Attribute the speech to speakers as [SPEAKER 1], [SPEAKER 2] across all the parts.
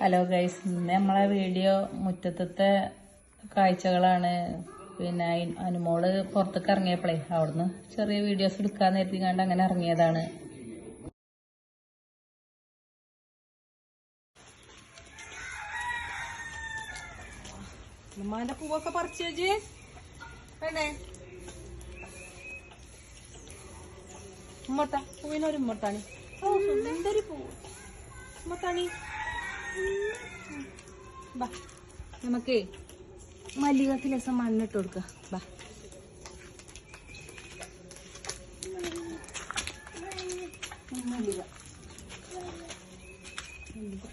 [SPEAKER 1] Hello guys ഇന്ന് നമ്മളെ video മുറ്റത്തത്തെ കാഴ്ചകളാണ്. പിന്നെ അനുമോൾ പുറത്തേക്ക് ഇറങ്ങിയപ്പോഴേ അവിടുന്ന് ചെറിയ വീഡിയോസ് എടുക്കാൻ നേരത്തി കണ്ട് അങ്ങനെ ഇറങ്ങിയതാണ്.
[SPEAKER 2] പൂവൊക്കെ പറിച്ചു വെച്ച് വേണ്ടേ? ഉമ്മട്ട പൂവിനൊരു ഉമ്മട്ടാണി. സുന്ദരി പൂവ്. ഉമ്മട്ടാണി ബാ നമുക്കേ മല്ലികത്തിൽ രസം മണ്ണിട്ട് കൊടുക്ക. ബാ. മല്ലിക. മല്ലിക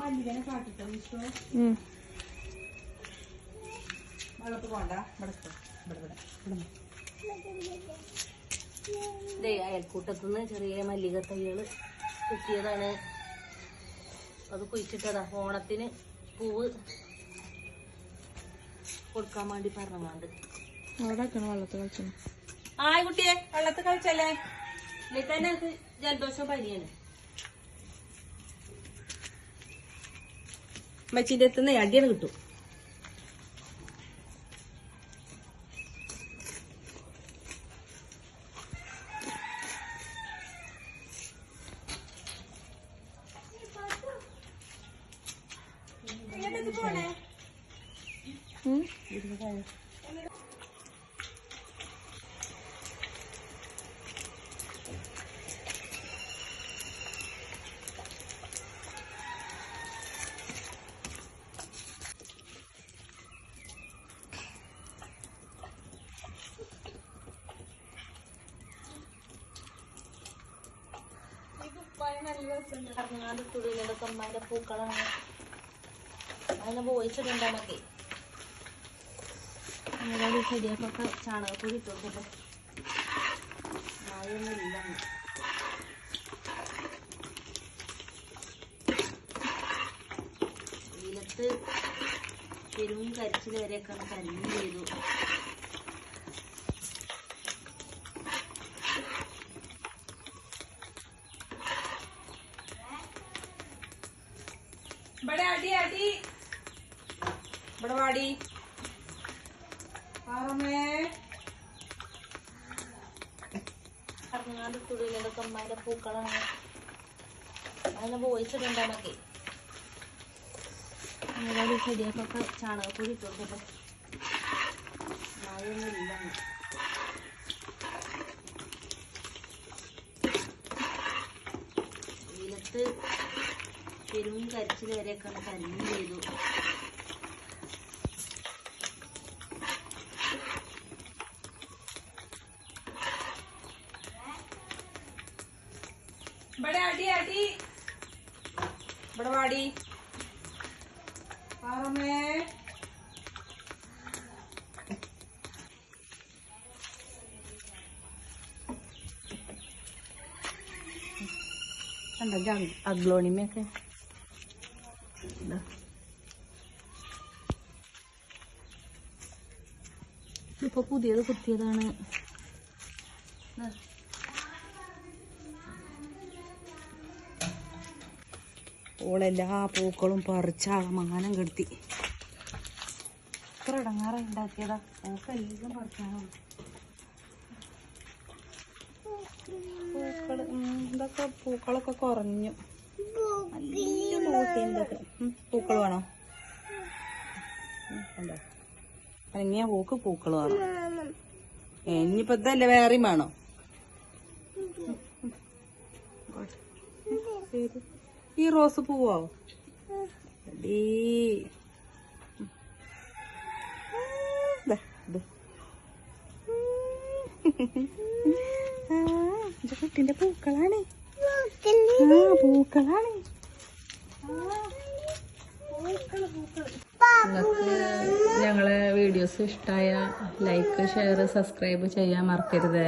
[SPEAKER 2] മല്ലികനെ കാട്ടിട്ടോ വെള്ളത്ത് പോണ്ട. ഇവിടെ ഇട്ടോ. ഇവിടെ ഇവിടെ ഇവിടെ
[SPEAKER 1] ഇതേ അയൽക്കൂട്ടത്തുനിന്ന് ചെറിയ മല്ലിക തൈകൾ കിട്ടിയതാണ്. അത് കുഴിച്ചിട്ടതാ. ഓണത്തിന് പൂവ് കൊടുക്കാൻ വേണ്ടി പറഞ്ഞാണ്ട്
[SPEAKER 2] അവിടെ വെക്കണം? വെള്ളത്ത് കളിച്ചണം
[SPEAKER 1] ആയ് കുട്ടിയെ വെള്ളത്ത് കളിച്ചല്ലേ? ഇല്ലെങ്കിൽ തന്നെ ജലദോഷം പനിയാണ്
[SPEAKER 2] മച്ചിന്റെ എത്തുന്ന അടിയാണ് കിട്ടും.
[SPEAKER 1] അമ്മയുടെ പൂക്കളാണ് അതിനെ പോയിച്ചിട്ടുണ്ടാമൊക്കെ അങ്ങനെ ചെടിയൊക്കെ ചാണകപ്പൊടി ഇട്ട് കൊടുക്കട്ടെ മഴയൊന്നും ഇല്ല ഇന്ന്. വെയിലത്ത് പെരും കരിച്ചിൽ വരെയൊക്കെ കരിഞ്ഞു ചെയ്തു
[SPEAKER 2] ഇവിടെ അടി അടി. ഇവിടെ വാടി ആറമ്മേ.
[SPEAKER 1] ഇറങ്ങാണ്ട് അമ്മയുടെ പൂക്കളാണ്. അതിനെ പോയിച്ചിട്ടുണ്ടാമൊക്കെ അങ്ങനെ ചെടിയൊക്കെ ചാണകപ്പൊടി ഇട്ട് കൊടുക്കട്ടെ മഴയൊന്നും ഇല്ല. വെയിലത്ത് പെരും കരിച്ചിൽ വരെയൊക്കെ കരിഞ്ഞു ചെയ്തു.
[SPEAKER 2] ഇവിടെ അടി അടി. ഇവിടെ വാടി. പറമേ.
[SPEAKER 1] കണ്ടോ അഗ്ലോണിമയൊക്കെ. ഇപ്പൊ പുതിയത് കുത്തിയതാണ്.
[SPEAKER 2] ഓളെല്ലാ പൂക്കളും പറിച്ചാകമാനം കെടുത്തി.
[SPEAKER 1] ഇത്ര ഇടങ്ങാറ ഉണ്ടാക്കിയതാ. എല്ലാം
[SPEAKER 2] പൂക്കൾ ഉം, ഇതൊക്കെ പൂക്കളൊക്കെ കുറഞ്ഞു. ഉം, പൂക്കൾ വേണോ? ഉം, അനങ്ങിയ പൂക്ക് പൂക്കൾ വേണം. ഇനിയിപ്പോ ഇതല്ലേ വേറെയും വേണോ? ഈ റോസ് പൂവോ? ഡീ കുട്ടിന്റെ പൂക്കളാണ്. പൂക്കളാണ്
[SPEAKER 1] ഞങ്ങളെ വീഡിയോസ് ഇഷ്ടമായ ലൈക്ക് ഷെയർ സബ്സ്ക്രൈബ് ചെയ്യാൻ മറക്കരുത്.